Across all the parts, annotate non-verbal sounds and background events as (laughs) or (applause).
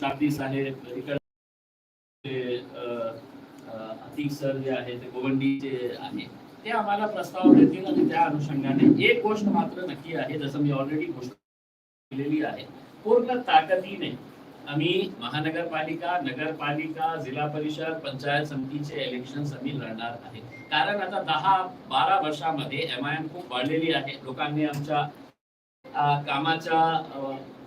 शाब्दी साहेब इकडे अतिक सर जे आहे ते गोवंडीचे आहे ते आम्हाला प्रस्ताव देतील आणि त्या अनुषंगाने एक गोष्ट मात्र नक्की आहे जसं मी ऑलरेडी घोषणा केलेली आहे. पूर्ण ताकदीने आम्ही महानगरपालिका नगरपालिका जिल्हा परिषद पंचायत समितीचे इलेक्शन आम्ही लढणार आहे. कारण आता दहा बारा वर्षामध्ये एम आय एम खूप वाढलेली आहे. लोकांनी आमच्या कामाच्या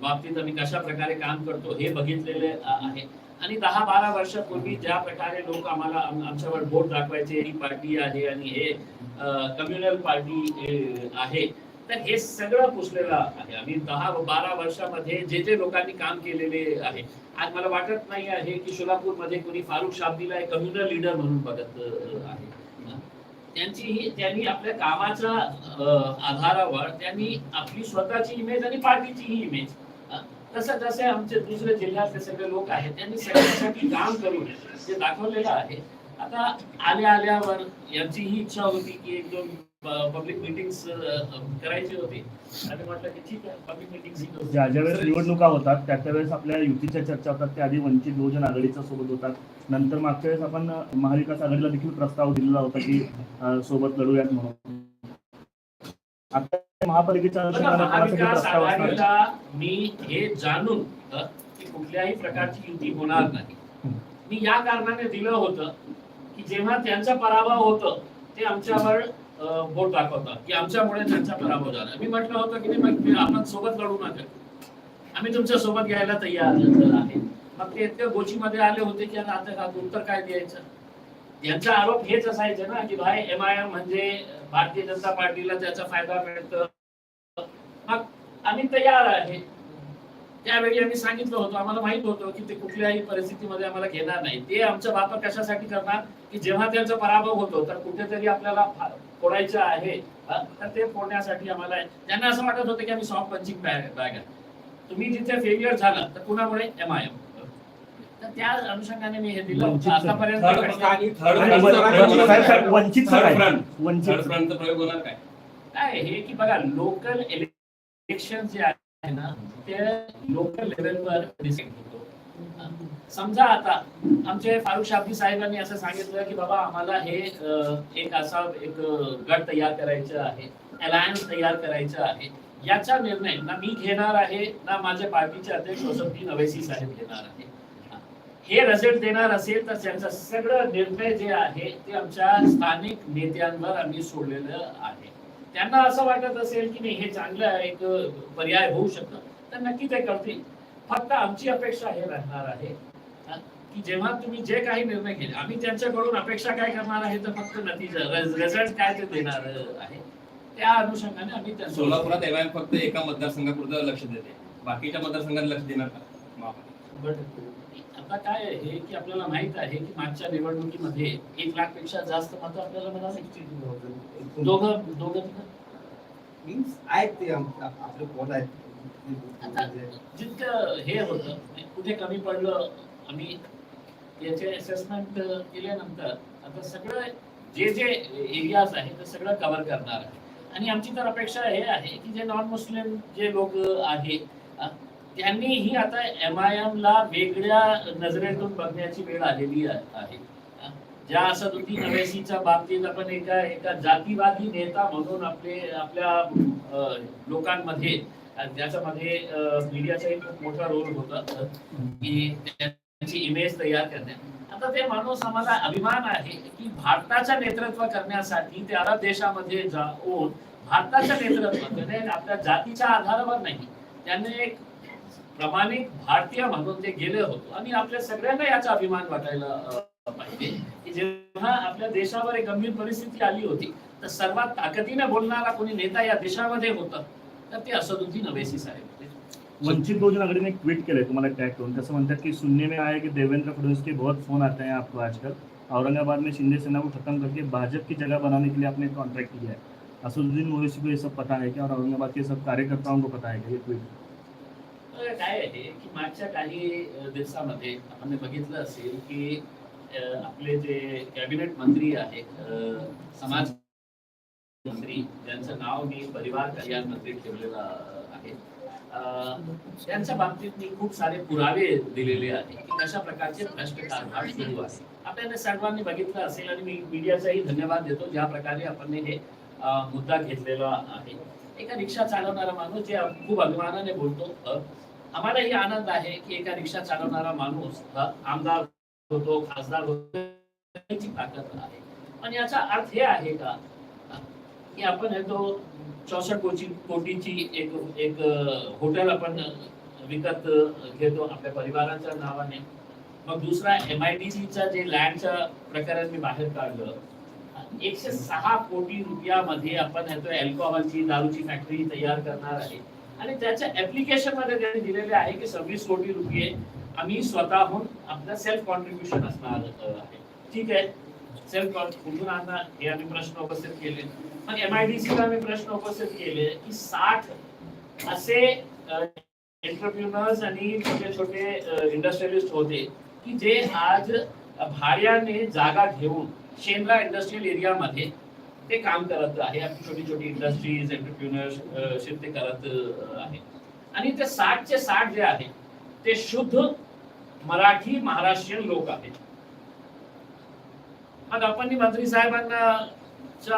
बाबतीत आम्ही कशा प्रकारे काम करतो हे बघितलेले आहे. आणि दहा बारा वर्षापूर्वी ज्या प्रकारे लोक आम्हाला आमच्यावर बोट दाखवायचे ही पार्टी आहे आणि हे कम्युनल पार्टी आहे. तर हे सगळं पुसलेलं आहे. आम्ही दहा बारा वर्षामध्ये जे जे लोकांनी काम केलेले आहे. आज मला वाटत नाही आहे की सोलापूरमध्ये कोणी फारुख शाब्दीला कम्युनल लीडर म्हणून बघत आहे. त्यांची ही त्यांनी आपल्या कामाच्या आधारावर त्यांनी आपली स्वतःची इमेज आणि पार्टीची ही इमेज तसं जसे आमचे दुसरे जिल्ह्यातले सगळे लोक आहेत. त्यांनी सगळ्यांसाठी काम करून ते दाखवलेलं आहे. आता आल्या आल्यावर यांची ही इच्छा होती की एक दोन पब्लिक मिटिंग्स करायची होती. आणि म्हटलं की ठीक आहे पब्लिक मिटिंग ज्या ज्या वेळेस निवडणुका होतात त्या त्या वेळेस आपल्या युतीच्या चर्चा होतात. त्या आधी वंचित बहुजन आघाडीच्या सोबत होतात. नंतर मागच्या वेळेस आपण महाविकास आघाडीला देखील प्रस्ताव दिलेला होता की सोबत लढूयात म्हणून. आता महापालिकेच्या प्रस्ताव असणार मी हे जाणून की कुठल्याही प्रकारची युती होणार नाही. मी या कारणाने दिलं होतं की जेव्हा त्यांचा पराभव होतं ते आमच्यावर बोट दाखवतात की आमच्यामुळे त्यांचा पराभव झाला. मी म्हटलं होतं की नाही आपण सोबत लढू नका. आम्ही तुमच्यासोबत घ्यायला तयार आहे. मग ते इतक्या गोचीमध्ये आले होते की आता आता उत्तर काय द्यायचं? यांचा आरोप हेच असायचे ना की भाई एम आय एम म्हणजे भारतीय जनता पार्टीला त्याचा फायदा मिळतो. मग आम्ही तयार आहे. त्यावेळी आम्ही सांगितलं होतं आम्हाला माहीत होतं की ते कुठल्याही परिस्थितीमध्ये आम्हाला घेणार नाही. ते आमचा वापर कशासाठी करणार की जेव्हा त्यांचा पराभव होतो तर कुठेतरी आपल्याला फोडायचं आहे तर ते फोडण्यासाठी आम्हाला त्यांना असं वाटत होतं की आम्ही सॉफ्ट पंचिंग बॅग तुम्ही जिथे फेलियर झाला तर कुणामुळे? एम आय एम तर त्या अनुषंगाने मी हे दिलं. आतापर्यंत आणि थर्ड आणि वंचित- साहेब, काय? थर्ड? फ्रंट. वंचित थर्ड फ्रंटचा प्रयोग होणार काय? काय हे की बघा लोकल इलेक्शन जे आहे ना ते लोकल लेवलवर डिसाईड होतो. समजा आता आमचे फारुख शाब्दी साहेबांनी असं सांगितलं की बाबा आम्हाला हे अ, एक असा एक अ, गट तयार करायचं आहे अलायन्स तयार करायचं आहे. याचा निर्णय ना मी घेणार आहे ना माझ्या पार्टीचे अध्यक्ष वसंती नवेसी साहेब घेणार आहे. हे रिझल्ट देणार असेल तर त्यांचा सगळं निर्णय जे आहे ते आमच्या स्थानिक नेत्यांवर आम्ही सोडलेलं आहे. त्यांना असं वाटत असेल की नाही हे चांगलं एक पर्याय होऊ शकतं. तर नक्की ते करतील. फक्त आमची अपेक्षा हे राहणार आहे की जेव्हा तुम्ही जे काही निर्णय घेले आम्ही त्यांच्याकडून अपेक्षा काय करणार आहे तर फक्त नतीजा रिझल्ट काय ते देणार आहे. त्या अनुषंगाने आम्ही सोलापुरात एमआयएम फक्त एका मतदारसंघापुरतं लक्ष देते. बाकीच्या मतदारसंघात लक्ष देणार का? महापालिका? आता काय आहे की आपल्याला माहीत आहे की मागच्या निवडणुकीमध्ये एक लाखपेक्षा जास्त मतं आपल्याला मिळाली दोघं दोघं. मीन्स आहेत ते आपले पोट आहेत. जितकं हे होतं कुठे कमी पडलं आम्ही याचे असेसमेंट केल्यानंतर आता सगळं जे जे एरियाज आहे ते सगळं कव्हर करणार आहे. आणि आमची तर अपेक्षा हे आहे की जे नॉन मुस्लिम जे लोक आहे त्यांनीही आता एम आय एम ला वेगळ्या नजरेतून बघण्याची वेळ आलेली आहे. ज्या ज्या असदुद्दीन अवैसीच्या बाबतीत आपण एका एका जातीवादी नेता म्हणून आपले आपल्या लोकांमध्ये ज्याच्यामध्ये त्याच्यामध्ये मीडियाचा एक खूप मोठा रोल होता की त्यांची इमेज तयार करण्यात आता ते माणूस आम्हाला अभिमान आहे की भारताचं नेतृत्व करण्यासाठी ते अरब देशामध्ये जाऊन भारताच्या नेतृत्व आपल्या जातीच्या आधारावर नाही. त्यांनी एक प्रामाणिक भारतीय म्हणून ते गेले होतो. आणि आपल्या सगळ्यांना याचा अभिमान वाटायला पाहिजे. की जेव्हा आपल्या देशावर एक गंभीर परिस्थिती आली होती तर सर्वात ताकदीने बोलणारा कोणी नेता या देशामध्ये होता तर ते असदुद्दीन अवेसी साहेब होते. वंचित बहुजन आघाड़ी ने एक ट्वीट केलंय तुम्हाला टॅग करून. तसं म्हणतात की सुनने में आया कि देवेंद्र फडणवीस के बहुत फोन आते हैं आपको आजकल. औरंगाबाद में शिंदे सेना को खत्म करके भाजपा की जगह बनाने के लिए आपने कॉन्ट्रैक्ट किया है. असदुद्दीन ओवैसी को ये सब पता है क्या? और औरंगाबाद के सब कार्यकर्ताओं को पता है क्या ये ट्वीट काय आहे की मागच्या काही दिवसामध्ये आपण बघितलं असेल की आपले जे कॅबिनेट मंत्री आहेत समाज मंत्री ज्यांचं नाव मी परिवार कल्याण मंत्री ठेवलेलं आहे त्यांच्या बाबतीत मी खूप सारे पुरावे दिलेले आहे की कशा प्रकारचे भ्रष्ट कारभार सुरू आहे. आपल्याला सर्वांनी बघितलं असेल आणि मी मीडियाचाही धन्यवाद देतो ज्या प्रकारे आपण हे मुद्दा घेतलेला आहे. एका रिक्षा चालवणारा माणूस जे खूप अभिमानाने बोलतो आम्हालाही आनंद आहे की एका रिक्षा चालवणारा माणूस आमदार होतो खासदार होतो ताकद आहे. पण याचा अर्थ हे आहे का की आपण हे तो चौसष्ट कोटी कोटीची एक एक हॉटेल आपण विकत घेतो आपल्या परिवाराच्या नावाने. मग दुसरा एम आय डी सीचा जे लँडचं प्रकरण मी बाहेर काढलं एकशे सहा कोटी रुपयामध्ये आपण हे तो दारूची फॅक्टरी तयार करणार आहे. आणि त्याच्या ऍप्लिकेशनमध्ये त्यांनी दिलेले आहे की सव्वीस कोटी रुपये आम्ही स्वतःहून आपलं सेल्फ कॉन्ट्रीब्युशन असणार आहे. ठीक आहे? सेल्फ कुठून आणणार हे आम्ही प्रश्न उपस्थित केले. मग एम आय डी सीला आम्ही प्रश्न उपस्थित केले की साठ असे एंटरप्रिनर्स आणि छोटे छोटे इंडस्ट्रियलिस्ट होते की जे आज भाड्याने जागा घेऊन शेंद्रा इंडस्ट्रियल एरियामध्ये ते काम करत आहे. आपली छोटी छोटी इंडस्ट्रीज एंटरप्रिनरशिप ते करत आहे. आणि ते साठचे साठ जे आहे ते शुद्ध मराठी महाराष्ट्रीयन लोक आहेत. मग आपण मंत्री साहेबांना च्या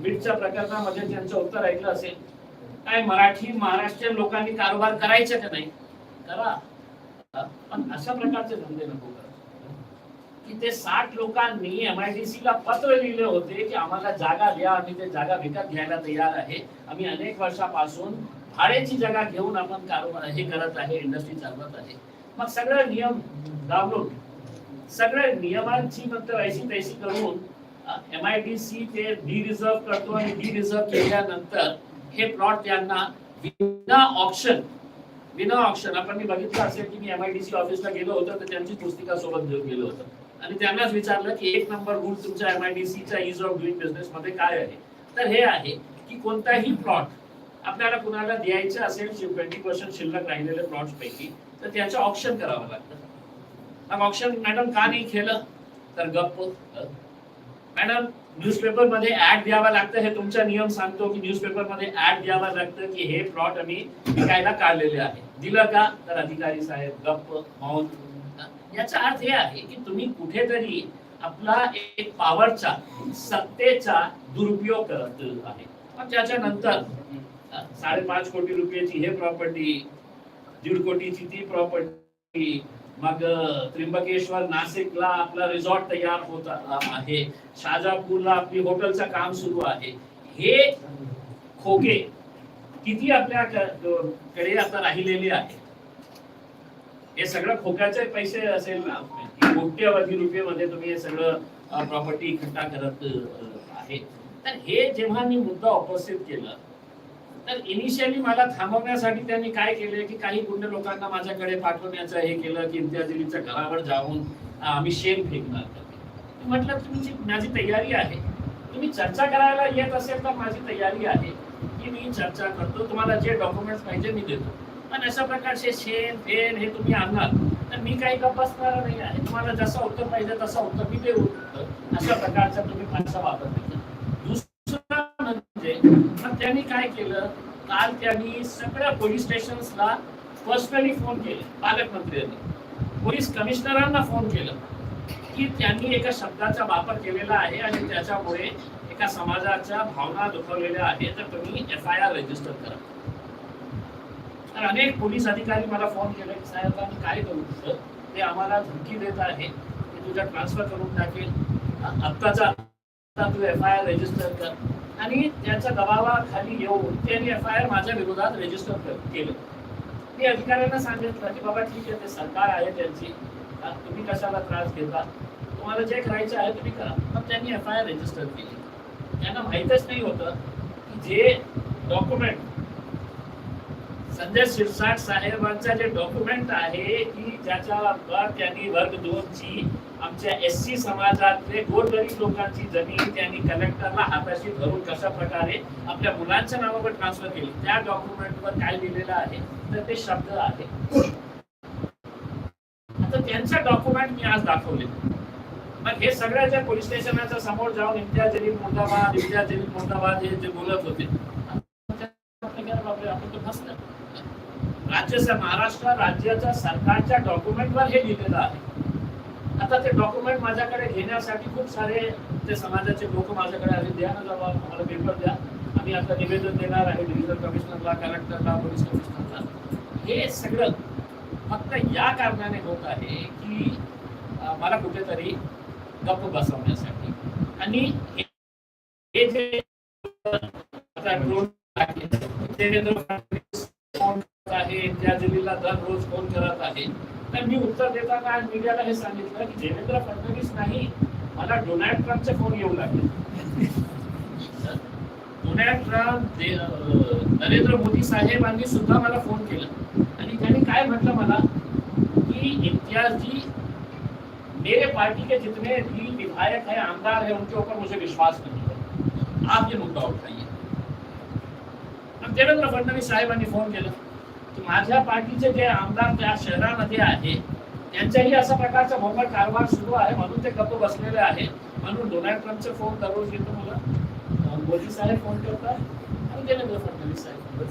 बीडच्या प्रकरणामध्ये त्यांचं उत्तर ऐकलं असेल काय मराठी महाराष्ट्रीयन लोकांनी कारभार करायचा का नाही? करा. पण अशा प्रकारचे धंदे नको करा. की ते साठ लोकांनी एमआयडीसी ला पत्र लिहिले होते की आम्हाला जागा द्या आम्ही ते जागा विकत घ्यायला तयार आहे. आम्ही अनेक वर्षापासून भाड्याची जागा घेऊन आपण कारोबार हे करत आहे इंडस्ट्री चालवत आहे. मग सगळे नियम डावलून सगळे नियमांची फक्त ऐशी तैशी करून एम आय डी सी ते डी रिझर्व करतो आणि डी रिझर्व केल्यानंतर हे प्लॉट त्यांना विना ऑप्शन विना ऑप्शन आपण मी बघितलं असेल की मी एम आय डी सी ऑफिसला गेलो होतो तर त्यांची पुस्तिका सोबत घेऊन गेलो होतो. आणि त्यांनाच विचारलं की एक नंबर रूल तुमच्या एम आय डी सीच्या इज ऑफ डुईंग बिझनेस मध्ये काय आहे? तर हे आहे की कोणताही प्लॉट आपल्याला कुणाला द्यायचे असेल ट्वेंटी पर्सेंट शिल्लक राहिलेल्या प्लॉट पैकी तर त्याचं ऑप्शन करावं लागतं. मग ऑप्शन मॅडम का नाही केलं? तर गप्प. मॅडम न्यूजपेपरमध्ये ऍड द्यावा लागतं हे तुमचा नियम सांगतो की न्यूजपेपरमध्ये ऍड द्यावा लागतं की हे प्लॉट आम्ही विकायला काढलेले आहे. दिलं का? तर अधिकारी साहेब गप्प मौन. याचा अर्थ हे आहे की तुम्ही कुठेतरी आपला एक पॉवरचा सत्तेचा दुरुपयोग करत आहे. मग त्याच्यानंतर अ, साडेपाच कोटी रुपयाची हे प्रॉपर्टी दीड कोटीची ती प्रॉपर्टी मग त्र्यंबकेश्वर नाशिकला आपला रिसॉर्ट तयार होत आहे. शाजापूरला आपली हॉटेलचं काम सुरू आहे. हे खोके किती आपल्या कडे आता राहिलेले आहे हे सगळं खोक्याचे पैसे असेल ना? कोट्यवधी रुपये तुम्ही हे सगळं प्रॉपर्टी इकट्ठा करत आहे तर हे जेव्हा मी मुद्दा उपस्थित केला तर इनिशियली मला थांबवण्यासाठी त्यांनी काय केले की काही गुंड लोकांना माझ्याकडे पाठवण्याचं हे केलं की इम्तियाजिलीच्या घरावर जाऊन आम्ही शेण फेकणार. म्हटलं तुमची माझी तयारी आहे. तुम्ही चर्चा करायला येत असेल तर माझी तयारी आहे. की मी चर्चा करतो. तुम्हाला जे डॉक्युमेंट्स पाहिजे मी देतो. पण अशा प्रकारचे शेण फेण हे तुम्ही आणणार तर मी काही तपासणार नाही आहे. तुम्हाला जसं उत्तर पाहिजे तसं उत्तर मी देऊ अशा प्रकारचा तुम्ही भाषा वापर दुसरा म्हणजे मग त्यांनी काय केलं? काल त्यांनी सगळ्या पोलीस स्टेशन्सला पर्सनली फोन केले पालकमंत्र्यांनी. पोलीस कमिशनरांना फोन केलं की त्यांनी एका शब्दाचा वापर केलेला आहे आणि त्याच्यामुळे एका समाजाच्या भावना दुखवलेल्या आहेत तर तुम्ही एफ आय आर रजिस्टर करा. तर अनेक पोलीस अधिकारी मला फोन केले की साहेब आम्ही काय करू तुझं? ते आम्हाला धमकी देत आहे. ते तुझ्या ट्रान्सफर करून टाकेल. आत्ताचा तू एफ आय आर रजिस्टर कर. आणि त्याच्या दबावाखाली येऊन त्यांनी एफ आय आर माझ्या विरोधात रजिस्टर केलं. मी अधिकाऱ्यांना सांगितलं की बाबा ठीक आहे ते सरकार आहे त्यांची. तुम्ही कशाला त्रास घेता तुम्हाला जे करायचं आहे तुम्ही करा. मग त्यांनी एफ आय आर रजिस्टर केली. त्यांना माहीतच नाही होतं की जे डॉक्युमेंट संजय शिरसाट साहेबांचा जे डॉक्युमेंट आहे की ज्याच्या त्यांनी वर्ग दोन ची आमच्या एस सी समाजातले गोरगरीब लोकांची जमीन त्यांनी कलेक्टरला हाताशी धरून कशा प्रकारे आपल्या मुलांच्या नावावर ट्रान्सफर केली त्या डॉक्युमेंटवर काय लिहिलेलं आहे तर ते शब्द आहे. आता त्यांचा डॉक्युमेंट मी आज दाखवले. मग हे सगळ्या ज्या पोलीस स्टेशनाच्या समोर जाऊन इम्तियाज जलील मुर्दाबाद इम्तियाज जलील मुर्दाबाद हे जे बोलत होते आपण तर फसलं राज्य महाराष्ट्र राज्याच्या सरकारच्या डॉक्युमेंटवर हे लिहिलेलं आहे. आता ते डॉक्युमेंट माझ्याकडे घेण्यासाठी खूप सारे ते समाजाचे लोक माझ्याकडे आले द्या ना जबाब आम्हाला पेपर द्या. आम्ही आता निवेदन देणार आहे डिव्हिजन कमिशनरला कलेक्टरला पोलीस कमिशनरला. हे सगळं फक्त या कारणाने होत आहे की मला कुठेतरी गप्प बसवण्यासाठी. आणि हे- जे आता देवेंद्र आहे त्या दिल्लीला दररोज फोन करत आहे. तर मी उत्तर देताना आज मीडियाला हे सांगितलं की देवेंद्र फडणवीस नाही मला डोनाल्ड ट्रम्पचे फोन येऊ लागले. डोनाल्ड ट्रम्प नरेंद्र मोदी साहेबांनी सुद्धा मला फोन केला. आणि त्यांनी काय म्हटलं मला? की इम्तियाज जी मेरे पार्टी के जितने भी विधायक है आमदार है उनके ऊपर मुझे विश्वास नहीं है। आप ये मुद्दा उठाइए। अब देवेंद्र फडणवीस साहेबांनी फोन केला. माझ्या पार्टीचे जे आमदार त्या शहरामध्ये आहे त्यांच्याही अशा प्रकारचा भोंगळ कारभार सुरू आहे म्हणून ते गप्प बसलेले आहे. म्हणून डोनाल्ड ट्रम्पचे फोन दररोज येतो मला. मोदी साहेब फोन करतात आणि देवेंद्र फडणवीस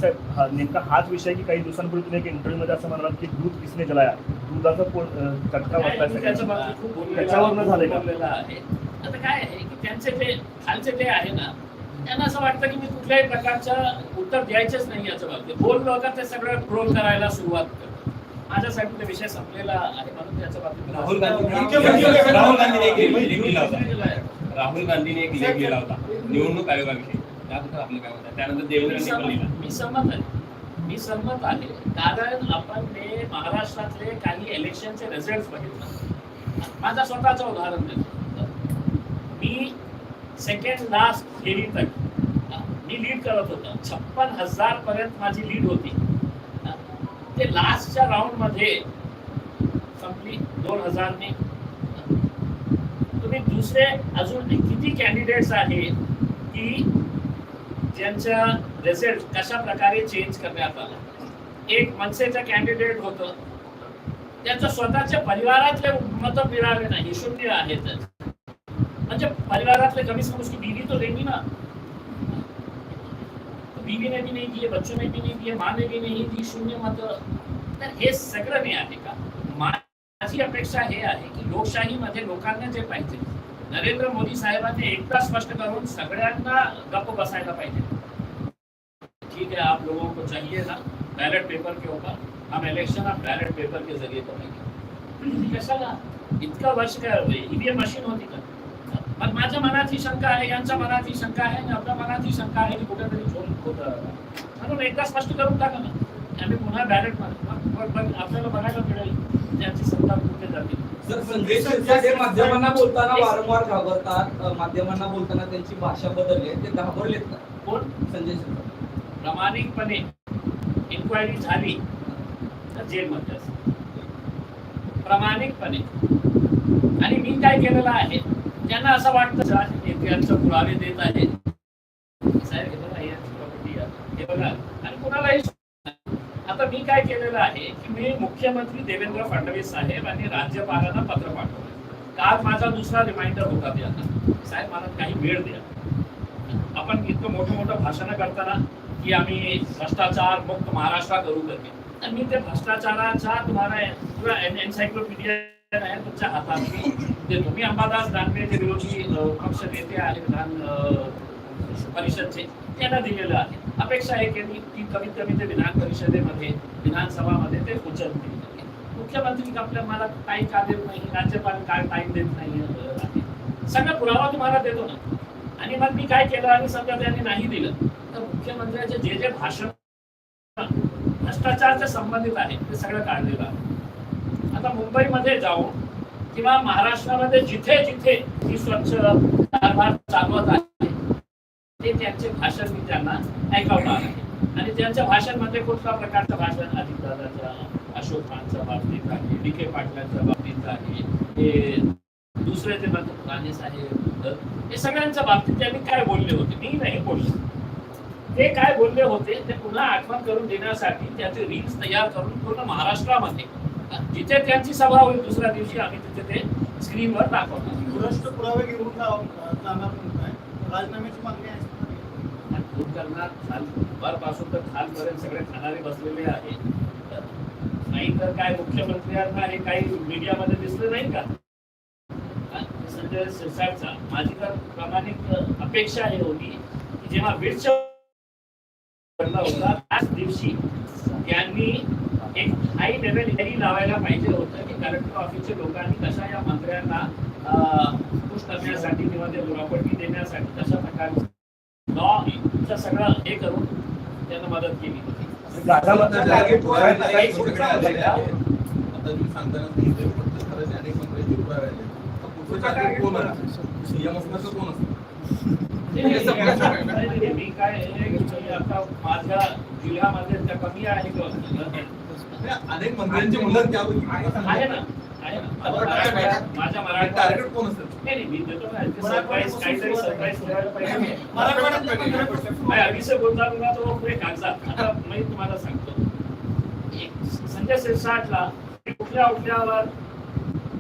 साहेब हा नेमका हाच विषय की काही दिवसांपूर्वी तुम्ही एक इंटरव्ह्यू मध्ये असं म्हणालात की दूध किसने जलाया? दुधाचा चटका काय बसलाय मी त्याच्या सगळ्यांना. बाबतीत खूप बोललेलो त्याच्यावरनं आहे, आता काय आहे की त्यांचे ते खालचे ते आहे ना त्यांना असं वाटतं की मी कुठल्याही प्रकारचं उत्तर द्यायचंच नाही याच्या बाबतीत. बोललो का ते सगळं ट्रोल करायला सुरुवात करतात. माझ्यासाठी विषय संपलेला आहे म्हणून त्याच्या बाबतीत राहुल गांधी राहुल गांधीने एक लेख लिहिला होता मी राहुल गांधीने एक लेख लिहिला होता. निवडणूक आयोगाविषयी. त्याबद्दल आपलं काय मत आहे त्यानंतर मी सहमत आहे. मी सहमत आहे. कारण आपण ते महाराष्ट्रातले काही इलेक्शनचे रिझल्ट बघितलं. माझा स्वतःचं उदाहरण देतो. मी सेकंड लास्ट फेरी तक मी लीड करत होतो. छप्पन हजार पर्यंत माझी लीड होती. ते लास्टच्या राऊंडमध्ये संपली दोन हजारने. तुम्ही दुसरे अजून किती कॅन्डिडेट्स आहेत की ज्यांचा रिझल्ट कशा प्रकारे चेंज करण्यात आला? एक मनसेचं कॅन्डिडेट होतं. त्यांच्या स्वतःच्या परिवारातले मत मिळाले नाही शून्य आहेत म्हणजे परिवारातले कमी से बीवी तो देणी ना. बीवी ने भी नहीं दिए, बच्चों ने भी नहीं दिए, माँ ने भी नहीं दी, शून्य मत। तर हे सगळं नाही आहे का? माझी अपेक्षा हे आहे की लोकशाहीमध्ये लोकांना जे पाहिजे, नरेंद्र मोदी साहेबांनी एकदा स्पष्ट करून सगळ्यांना गप्प बसायला पाहिजे. ठीक है आप लोगों को चाहिए ना बैलेट पेपर के ऊपर. हम इलेक्शन आप बैलेट पेपर के ज़रिए करेंगे। कशाला? इतका वर्ष काय ईव्हीएम मशीन होती का? पण माझ्या मनात ही शंका आहे यांच्या मनात ही शंका आहे आणि आपल्या मनात ही शंका आहे की कुठेतरी झोन होत. म्हणून एकदा स्पष्ट करून टाका ना आम्ही पुन्हा बॅलेट पण आपल्याला बघायला मिळेल त्यांची सत्ता कुठे जाते. शिरसाट हे माध्यमांना बोलताना वारंवार घाबरतात. माध्यमांना बोलताना त्यांची भाषा बदलली. ते घाबरलेत का? कोण? संजय शिरसाट प्रामाणिकपणे इन्क्वायरी झाली तर जेलमध्ये प्रामाणिकपणे. आणि मी काय केलेलं आहे? त्यांना असं वाटतं राज नेत्यांचं पुरावे देत आहे साहेब हे बघा आणि आता मी काय केलेलं आहे की मी मुख्यमंत्री देवेंद्र फडणवीस साहेब आणि राज्यपालांना पत्र पाठवलं. काल माझा दुसरा रिमाइंडर होता त्यांना साहेब मला काही वेळ द्या. आपण इतकं मोठं मोठं भाषणं करताना की आम्ही भ्रष्टाचार मुक्त महाराष्ट्र करू करते तर मी ते भ्रष्टाचाराचा तुम्हाला पुरा एन्सायक्लोपीडिया आहे तुमच्या हातात. मी तुम्ही अंबादास दानवेचे विरोधी पक्ष नेते आणि विधान परिषदचे त्यांना दिलेलं आहे. अपेक्षा आहे की मी- कमीत कमी ते विधान परिषदेमध्ये विधानसभामध्ये ते उचलतील. मुख्यमंत्री आपल्या मला काही का देत नाही राज्यपाल काय टाईम देत नाही सगळा पुरावा तुम्हाला देतो ना. आणि मग मी काय केलं आणि समजा त्यांनी नाही दिलं तर मुख्यमंत्र्यांचे जे जे भाषण भ्रष्टाचारच्या संबंधित आहे ते सगळं काढलेलं आहे. आता मुंबईमध्ये जाऊन किंवा महाराष्ट्रामध्ये जिथे जिथे ही स्वच्छ कारभार चालवत आहे ते त्यांचे भाषण मी त्यांना ऐकवणार आहे. आणि त्यांच्या भाषणमध्ये कुठल्या प्रकारचं भाषण अजितदादाच्या अशोक खानच्या बाबतीत आहे डी के पाटलांच्या बाबतीत आहे हे दुसरे ते म्हणतात राणे साहेब हे सगळ्यांच्या बाबतीत त्यांनी काय बोलले होते? मी नाही बोलले. ते काय बोलले होते ते पुन्हा आठवण करून देण्यासाठी त्याचे रील्स तयार करून पूर्ण महाराष्ट्रामध्ये जिथे त्यांची सभा होईल दुसऱ्या दिवशी. आम्ही तिथे ते स्क्रीनवर दाखवणार. भ्रष्ट पुरावे घेऊन जा- जाणार म्हणताय राजीनाम्याची मागणी आहे. आणि दूर करणार. खाल वरपासून तर खालपर्यंत सगळे खाणारे बसलेले आहे. नाही तर काय मुख्यमंत्र्यांना हे काही मीडियामध्ये दिसलं नाही का? हा, संजय शिरसाटचा माझी तर प्रामाणिक अपेक्षा हे होती की जेव्हा घडला होता त्याच दिवशी त्यांनी हाय लेवल हेरी लावायला पाहिजे होतं की कलेक्टर ऑफिसच्या लोकांनी कशा या मंत्र्यांना खुश करण्यासाठी किंवा ते दुरापट्टी देण्यासाठी कशा प्रकारे लॉ सगळं हे करून त्यांना मदत केली काही तर तर मी काय आता माझ्या जिल्ह्यामध्ये कमी आहे का? म्हणजे अनेक मंत्र्यांची मुलं माझ्या टार्गेट कोण असेल? तुम्हाला सांगतो. एक संजय शिरसाटला कुठल्या उठल्यावर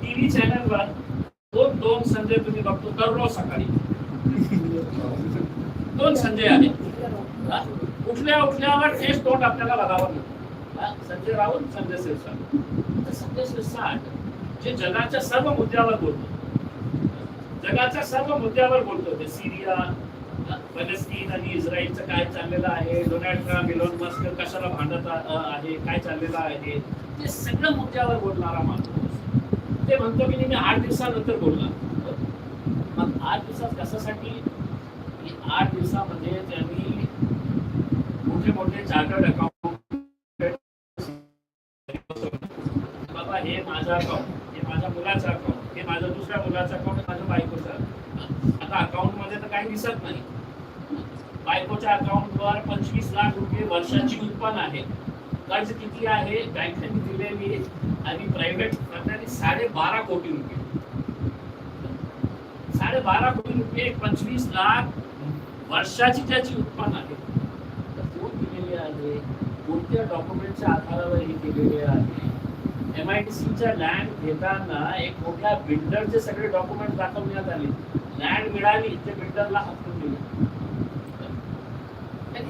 टीव्ही चॅनलवर दोन दोन संजय तुम्ही बघतो दररोज सकाळी. दोन संजय हा? उठल्या उठल्यावर हेच तोंड आपल्याला बघावं लागतं? संजय राऊत संजय शिरसाट तर संजय शिरसाट जे जगाच्या सर्व मुद्द्यावर बोलतो. जगाच्या सर्व मुद्द्यावर बोलतो. ते सिरिया पॅलेस्टीन आणि इस्रायलचं काय चाललेलं आहे? डोनाल्ड ट्रम्प इलॉन मस्क कशाला भांडत आहे? काय चाललेलं आहे? ते सगळं मुद्द्यावर बोलणारा माणूस. ते म्हणतो की मी आठ दिवसानंतर बोलणार. मग आठ दिवसात कशासाठी? की आठ दिवसामध्ये त्यांनी मोठे मोठे चार्टर्ड अकाउंट माझं अकाउंट हे माझ्या मुलाचं अकाउंट हे माझ्या दुसऱ्या मुलाचं अकाउंट माझ्या बायकोचं आता अकाउंटमध्ये तर काही दिसत नाही. बायकोच्या अकाउंटवर पंचवीस लाख रुपये वर्षाची उत्पन्न आहे. कर्ज किती आहे? बँकेने दिलेली आणि प्रायव्हेट कंपन्यांनी साडेबारा कोटी रुपये. साडेबारा कोटी रुपये पंचवीस लाख वर्षाची त्याची उत्पन्न आहे. तर कोण दिलेली आहे? कोणत्या डॉक्युमेंटच्या आधारावर हे केलेले आहे? एम आय टी सीच्या लँड घेताना एक मोठ्या बिल्डरचे सगळे डॉक्युमेंट दाखवण्यात आले. लँड मिळाली ते बिल्डरला हकलून दिले.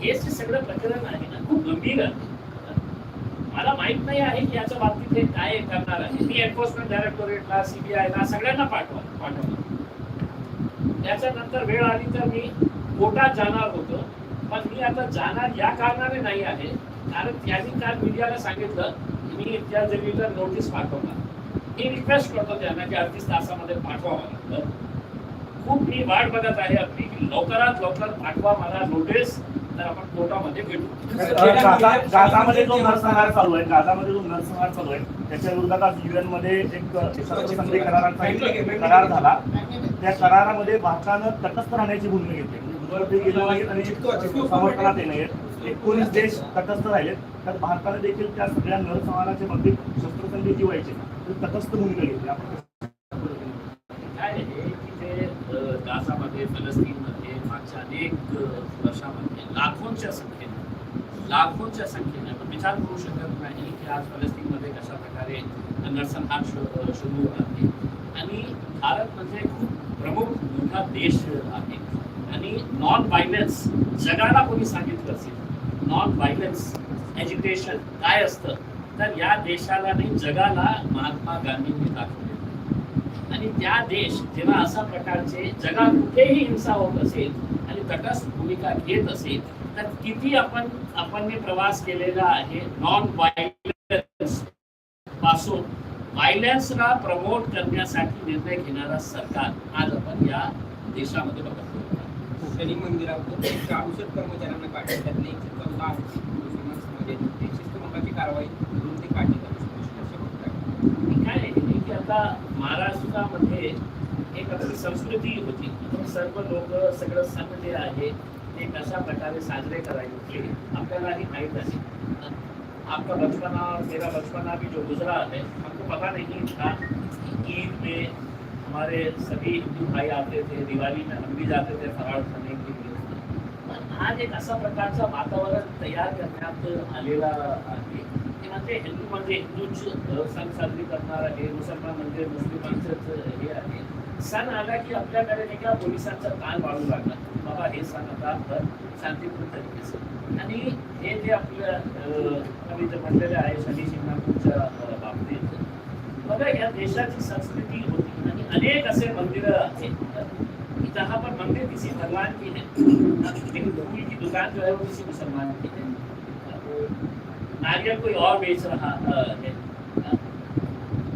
हे जे सगळं प्रकरण आहे ना खूप गंभीर आहे. मला माहीत नाही आहे की याच्या बाबतीत हे काय करणार आहे. मी एन्फोर्समेंट डायरेक्टोरेटला सीबीआयला सगळ्यांना पाठवा पाठवलं त्याच्यानंतर वेळ आली तर मी कोर्टात जाणार होतो. पण मी आता जाणार या कारणाने नाही आहे. कारण त्यांनी काल मीडियाला सांगितलं मी त्या जमीनला नोटीस पाठवणार. मी रिक्वेस्ट करतो त्यांना की अडतीस तासामध्ये पाठवावं लागतं. खूप मी वाट बघत आहे आपली की लवकरात लवकर पाठवा मला नोटीस तर आपण कोर्टामध्ये भेटू. गाझा गाझामध्ये जो नरसंहार चालू आहे गाझामध्ये जो नरसंहार चालू आहे त्याच्या विरोधात आज UN मध्ये एक कराराचा एक करार झाला. त्या करारामध्ये भारतानं तटस्थ राहण्याची भूमिका घेतली. म्हणजे गेले नाहीत आणि समर्थनात येत नाहीत एकोणीस देश तटस्थ राहिलेत. तर भारताला देखील त्या सगळ्या नरसंहाराचे मध्ये शस्त्रसंधी जी व्हायची तर तटस्थ भूमिका घेतली. आपण काय आहे गाझामध्ये फलस्तीनमध्ये मागच्या अनेक वर्षामध्ये लाखोंच्या संख्येने लाखोंच्या संख्येने आपण विचार करू शकत नाही की आज फलस्तीनमध्ये कशा प्रकारे नरसंहार सुरू अ, सुरू आहे. आणि भारत म्हणजे खूप प्रमुख मोठा देश आहे. आणि नॉन व्हायलन्स जगाला कोणी सांगितलं असेल? नॉन व्हायलन्स एज्युकेशन काय असतं? तर या देशाला नाही जगाला महात्मा गांधींनी दाखवले आणि त्या देश जेव्हा अशा प्रकारचे जगात कुठेही हिंसा होत असेल आणि तटस्थ भूमिका घेत असेल तर किती आपण आपण प्रवास केलेला आहे नॉन व्हायलन्सपासून. व्हायलन्सला प्रमोट करण्यासाठी निर्णय घेणारा सरकार आज आपण या देशामध्ये बघतो शनी मंदिरावर औषध कर्मचाऱ्यांना काढले नाही शिस्तभंगाची कारवाई म्हणून ते काढले काय आहे की आता महाराष्ट्रामध्ये एक आपली संस्कृती होती. सर्व लोक सगळं सण जे आहे. ते कशा प्रकारे साजरे करायचे आपल्यालाही माहीत आहे. आपका बचपना मेरा बचपना भी जो गुजरा है हमको पता नहीं था ईद में हमारे सभी हिंदू भाई आते थे दिवाली में हम भी जाते थे फराड़ खाने। आज एक असा प्रकारचं वातावरण तयार करण्यात आलेला आहे. की म्हणजे हिंदू म्हणजे हिंदूच सण साजरी करणार आहे मुसलमान म्हणजे मुस्लिमांचंच हे आहे. सण आला की आपल्याकडे नाही का पोलिसांचा ताण वाढू लागला. बाबा हे सण आता शांतीपूर्ण तरीके आणि हे जे आपलं आम्ही जे म्हणलेलं आहे शनी शिंगणापूरच्या बाबतीत. बघा या देशाची संस्कृती होती आणि अनेक असे मंदिरं आहेत. जहाँ पर मंदिर किसी भगवान की है। लेकिन फूल की दुकान जो है, वो किसी मुसलमान की है। नारियल कोई और बेच रहा है।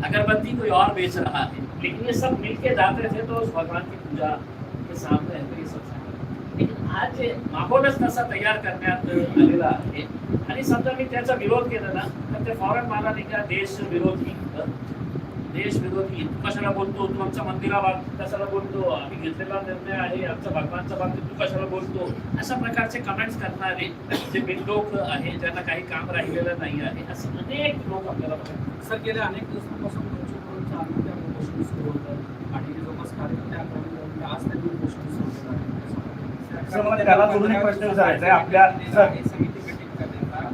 अगरबत्ती कोई और बेच रहा है। लेकिन ये सब मिलके जाते थे तो उस भगवान की पूजा के सामने है तो ये सब लेकिन आज माहोलच तसा तयार करण्यात आलेला आहे आणि समजा मी त्याचा विरोध केला ना? तर ते फॉरन मला नाही का देश विरोधी देश विरोधी तू कशाला बोलतो? तू आमच्या मंदिराबाबतीत कशाला बोलतो? आम्ही घेतलेला निर्णय आहे. आमच्या भगवानच्या बाबतीत तू कशाला बोलतो? अशा प्रकारचे कमेंट्स करणारे जे बिनलोक आहे ज्यांना काही काम राहिलेलं नाही आहे असे अनेक लोक आपल्याला सर गेल्या अनेक दिवसांपासून आरोग्य उपोषण सुरू होतं आणि कार्यकर्ते आंदोलन आज त्यांनी सुरू केलं त्याला प्रश्न विचारायचा आहे. आपल्या- सर. समिती गठीत करण्याचा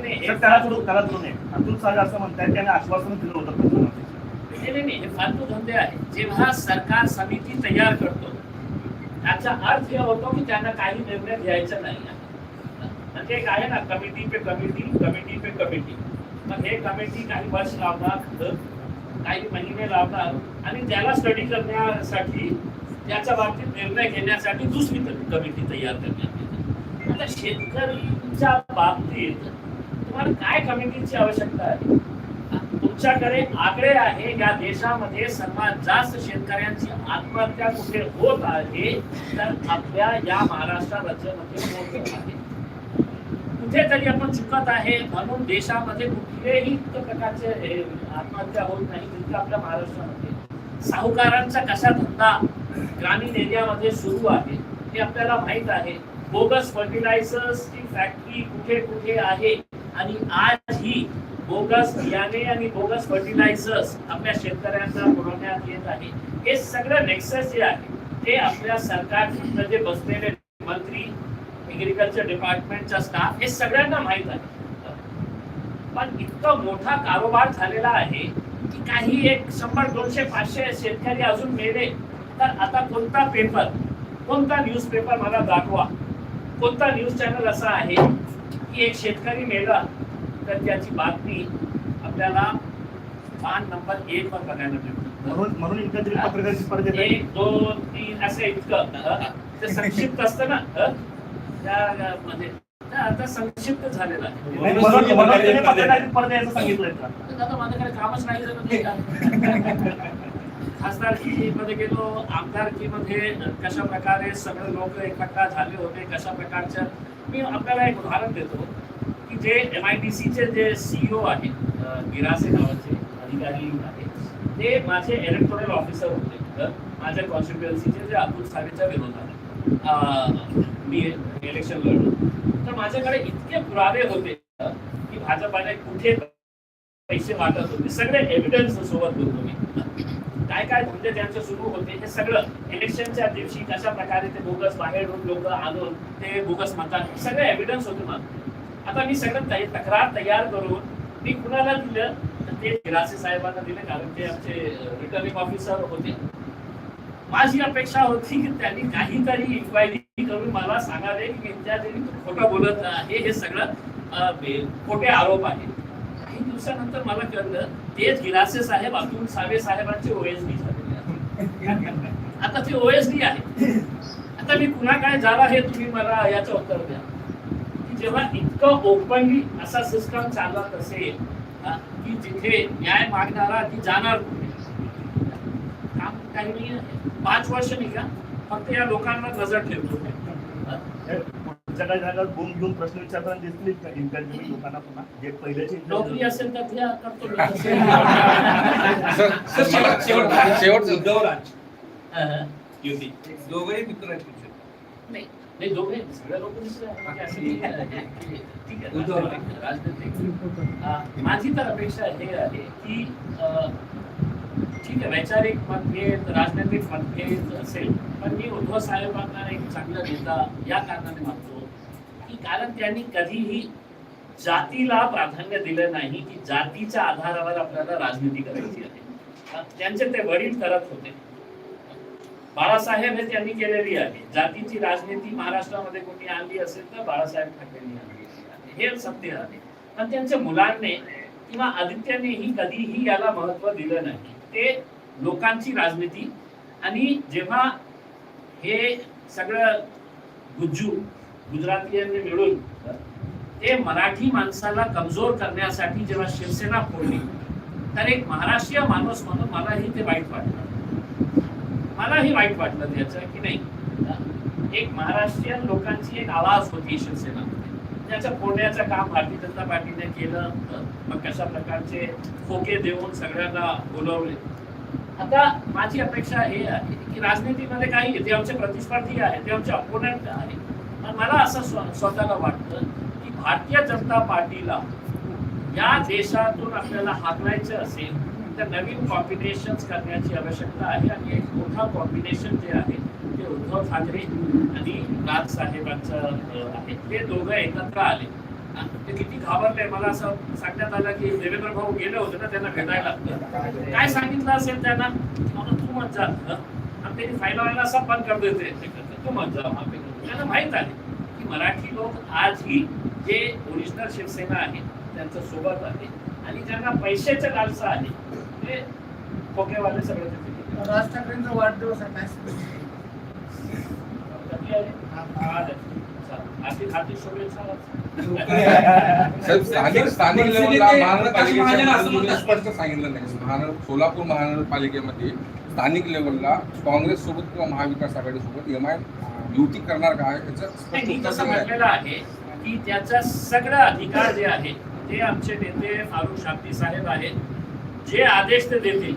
ते नाही हे त्याला जोडून त्याला जोडून आहे अतुल साहेब असं म्हणतात त्याने आश्वासन दिलं होतं नाही नाही, नाही हे फालतू धंदे आहे. जेव्हा सरकार समिती तयार करतो त्याचा अर्थ हे होतो की त्यांना काही निर्णय घ्यायचा नाही. म्हणजे एक आहे ना कमिटी पे कमिटी कमिटी पे कमिटी. मग हे कमिटी काही वर्ष लावणार काही महिने लावणार आणि त्याला स्टडी करण्यासाठी त्याच्या बाबतीत निर्णय घेण्यासाठी दुसरी कमिटी तयार करण्यात येते. आता शेतकरीच्या बाबतीत तुम्हाला काय कमिटीची आवश्यकता आहे? तुमच्याकडे आकडे आहे या देशामध्ये सर्वात जास्त शेतकऱ्यांची आत्महत्या कुठे होत आहे तर आपल्या या महाराष्ट्र राज्यामध्ये होत आहे. कुठेतरी आपण चुकत आहे म्हणून देशामध्ये कुठलेही प्रकारचे आत्महत्या होत नाही तिथे आपल्या महाराष्ट्रामध्ये. साहूकारांचा कसा धंदा ग्रामीण एरियामध्ये सुरू आहे हे आपल्याला माहीत आहे. बोगस फर्टिलायझर्सची फॅक्टरी कुठे कुठे आहे आणि आज ही बोगस बियाणे आणि बोगस फर्टिलायझर्स आपल्या शेतकऱ्यांना पुरवण्यात येत आहे. हे सगळं नेक्सस जे आहे ते आपल्या सरकारचे जे बसलेले मंत्री एग्रीकल्चर डिपार्टमेंटचा स्टाफ हे सगळ्यांना माहीत आहे. पण इतका मोठा कारोबार झालेला आहे की काही एक शंभर दोनशे पाचशे शेतकरी अजून मेले. तर आता कोणता पेपर कोणता न्यूज पेपर मला दाखवा? कोणता न्यूज चॅनल असा आहे? की एक शेतकरी मेला तर त्याची बातमी आपल्याला पान नंबर एक वर बघायला मिळते म्हणून पत्रकाराची आहे. एक दोन तीन असं इतकं हं? ते संक्षिप्त असतं ना हं? त्या मध्ये आता संक्षिप्त झालेलं आहे नाही, म्हणून म्हणून त्याने पत्रकाराची स्पर्धेचं सांगितलंय का तर आता माझ्याकडे कामच नाही झालं तर काय? खासदारकीमध्ये गेलो आमदारकीमध्ये कशा प्रकारे सगळे लोक एकट्ठा झाले होते कशा प्रकारच्या मी आपल्याला एक उदाहरण देतो की जे एम आय डी सीचे जे सीईओ आहेत गिरासे नावाचे अधिकारी आहेत ते माझे इलेक्टोरल ऑफिसर होते. तर माझ्या कॉन्स्टिट्युएन्सीचे जे अतुल सावेच्या विरोधात मी इलेक्शन लढलो. तर माझ्याकडे इतके पुरावे होते की भाजपाने कुठे पैसे वाटत होते सगळे एव्हिडन्स सोबत होतो मी काय काय धंदे त्यांचे सुरू होते हे सगळं इलेक्शनच्या दिवशी कशा प्रकारे ते बोगस बाहेरून लोक आणून ते बोगस मतदान सगळे एव्हिडन्स होतं माझे आता मी सगळं तक्रार तयार करून मी कुणाला दिलं? तर ते गिरासे साहेबांना दिलं कारण ते आमचे रिटर्निंग ऑफिसर होते. माझी अपेक्षा होती की त्यांनी काहीतरी इन्क्वायरी करून मला सांगावे की विद्यार्थी खोटं बोलत आहे हे सगळं खोटे आरोप आहे काही दिवसानंतर मला कळलं तेच गिरासे साहेब अतुल सावे साहेबांचे ओएसडी झालेले आता ते ओएसडी आहे. आता मी पुन्हा काय झाला हे तुम्ही मला याचं उत्तर द्या. की जेव्हा इतकं ओपनली असा सिस्टम चालत असेल की जिथे न्याय मागणारा ती जाणार कुठे? काम काही नाही पाच वर्ष नाही का फक्त या लोकांना नजर ठेवतो काही जागा बूम घेऊन प्रश्न विचारताना दिसतील का? इंटरव्ह्यू लोकांना पुन्हा? जे पहिल्याचे नोकरी असेल तर द्या करतो. शेवट (laughs) हा, हा. युती. दोघंही मित्र आहेत तुमचे. नाही. नाही दोघे सगळे लोक दुसरे आहेत. म्हणजे उद्धव माझी तर अपेक्षा हे आहे की अ, ठीक आहे. वैचारिक मतभेद राजनैतिक मतभेद असेल पण मी उद्धव साहेबांना एक चांगला नेता या कारणाने मानतो की कारण त्यांनी कधीही जातीला प्राधान्य दिलं नाही की जातीच्या आधारावर आपल्याला राजनीती करायची आहे. त्यांचे ते वडील करत होते. बाळासाहेब हे त्यांनी केलेली आहे. जातीची राजनीती महाराष्ट्रामध्ये कोणी आणली असेल तर बाळासाहेब ठाकरेंनी आणली हे सत्य आहे. पण त्यांच्या मुलांनी किंवा आदित्यनेही कधीही याला महत्त्व दिलं नाही. ते लोकांची राजनीती. आणि जेव्हा हे सगळं गुज्जू गुजरातीयांनी मिळून ते मराठी माणसाला कमजोर करण्यासाठी जेव्हा शिवसेना फोडली तर एक महाराष्ट्रीय माणूस म्हणून मलाही ते वाईट वाटलं. मलाही वाईट वाटलं त्याचं की नाही एक महाराष्ट्रीयन लोकांची एक आवाज होती शिवसेना. त्याचं फोडण्याचं काम भारतीय जनता पार्टीने केलं मग कशा प्रकारचे खोके देऊन सगळ्यांना बोलवले? आता माझी अपेक्षा हे आहे की राजनीतीमध्ये काही ते आमचे प्रतिस्पर्धी आहे ते आमचे अपोनंट आहे पण मला असं स्वतःला वाटतं की भारतीय जनता पार्टीला या देशातून आपल्याला हाकलायचं असेल तर नवीन कॉम्बिनेशन करण्याची आवश्यकता आहे आणि एक मोठा कॉम्बिनेशन जे आहे उद्धव ठाकरे आणि राज साहेबांचं आहे. ते दोघं एकत्र आले. ते किती घाबरले. मला असं सांगण्यात आलं की देवेंद्र भाऊ गेले होते ना त्यांना भेटायला काय सांगितलं असेल त्यांना? मला तू मत जा आणि त्यांनी फायला व्हायला बंद कर देते. तू मत जा त्यांना माहीत आले की मराठी लोक आजही जे ओरिजिनल शिवसेना आहे त्यांचं सोबत आहे. आणि ज्यांना पैशाचं लालसा आहे ते खोकेवाले सगळे राज ठाकरेंचा वाढदिवस आहे. साहेब स्थानिक स्थानिक लेवलला प्रकाश महाजन असं महानगरपालिकेच्या म्हणतात. स्पष्ट सांगितलं नाही महानगर सोलापूर महानगरपालिकेमध्ये स्थानिक लेवलला काँग्रेस सोबत किंवा महाविकास आघाडी सोबत एम आय युती करणार का याचं. म्हटलेलं आहे की त्याचा सगळा अधिकार जे आहे ते आमचे नेते फारुख शाब्दी साहेब आहेत जे आदेश ते देतील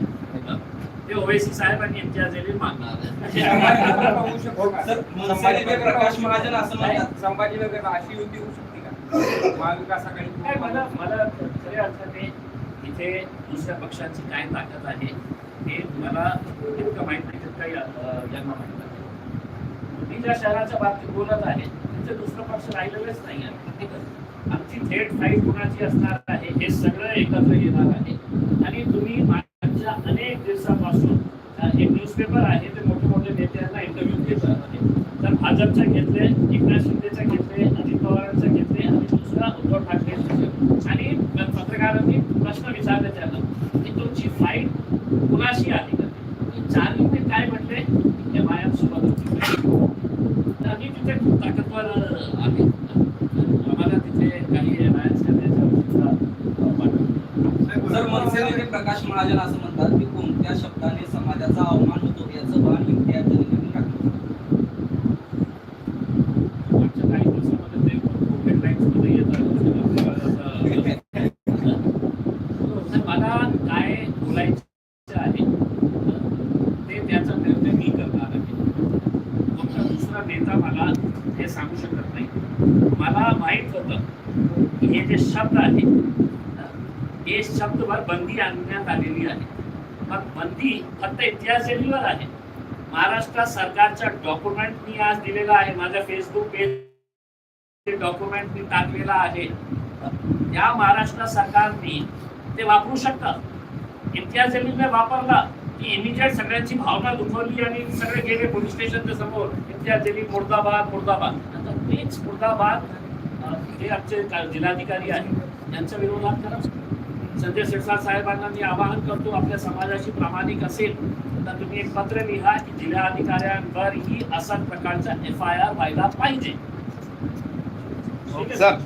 ते ओवेसी साहेब आणि इम्तियाज जलील मानणार पाहू शकतो का? सर, संभाजीनगर प्रकाश महाजन असं म्हणतात. संभाजीनगर अशी युती होऊ शकते का? महाविकास आघाडी काय मला मला खऱ्या अर्थाने इथे दुसऱ्या पक्षांची काय ताकद आहे हे मला इतकं माहीत नाही अं, यांना माहीत आहे मी ज्या शहराच्या बाबतीत बोलत आहे तिथे दुसरं पक्ष राहिलेलंच नाही आहे. आमची थेट फाईट कुणाची असणार आहे हे सगळं एकत्र येणार आहे. आणि तुम्ही मागच्या हे एक न्यूजपेपर आहे ते मोठे मोठे नेत्यांना इंटरव्ह्यू घेत आहे तर भाजपचा घेतले एकनाथ शिंदेचा घेतले अजित पवारांचा घेतले आणि दुसरा उद्धव ठाकरे आणि पत्रकारांनी प्रश्न विचारले त्याला की तुमची फाईट कुणाशी आली? का चारही ते काय म्हटले एम आय एम सोबत होती तर आम्ही तिथे खूप ताकदवर आहे आम्हाला तिथे काही एम आय एम करण्याची आवश्यकता वाटत सर मनसे नेते प्रकाश महाजन असं म्हणतात की कोणत्या शब्दाने समाजाचा अवमान होतो याचं भान इम्तियाज जलीलने टाकलं मागच्या काही दिवसामध्ये ते खूप हेडलाईन्समध्ये येतात तर मला काय बोलायचं आहे ते त्याचा निर्णय मी करणार आहे आमचा दुसरा नेता मला हे सांगू शकत नाही मला शब्द हे जे शब्द आहे हे शब्दभर बंदी आणण्यात आलेली आहे. मग बंदी फक्त इतिहास जलीवर आहे. महाराष्ट्र सरकारच्या डॉक्युमेंट मी आज दिलेला आहे माझ्या फेसबुक पेज डॉक्युमेंट मी टाकलेला आहे. या महाराष्ट्र सरकारने ते वापरू शकतात इतिहास जलीलने वापरला की इमिजिएट सगळ्यांची भावना दुखवली आणि सगळे गेले पोलीस स्टेशनच्या समोर. इतिहास जलील मुर्दाबाद मुर्दाबाद. आता तेच मुर्दाबाद जे आमचे जिल्हाधिकारी आहेत. यांच्या विरोधात करा संजय शिरसाट साहेबांना मी आवाहन करतो आपल्या समाजाशी प्रामाणिक असेल तर तुम्ही एक पत्र लिहा की जिल्हाधिकाऱ्यांवर ही अशा प्रकारचा एफ आय आर व्हायला पाहिजे? सर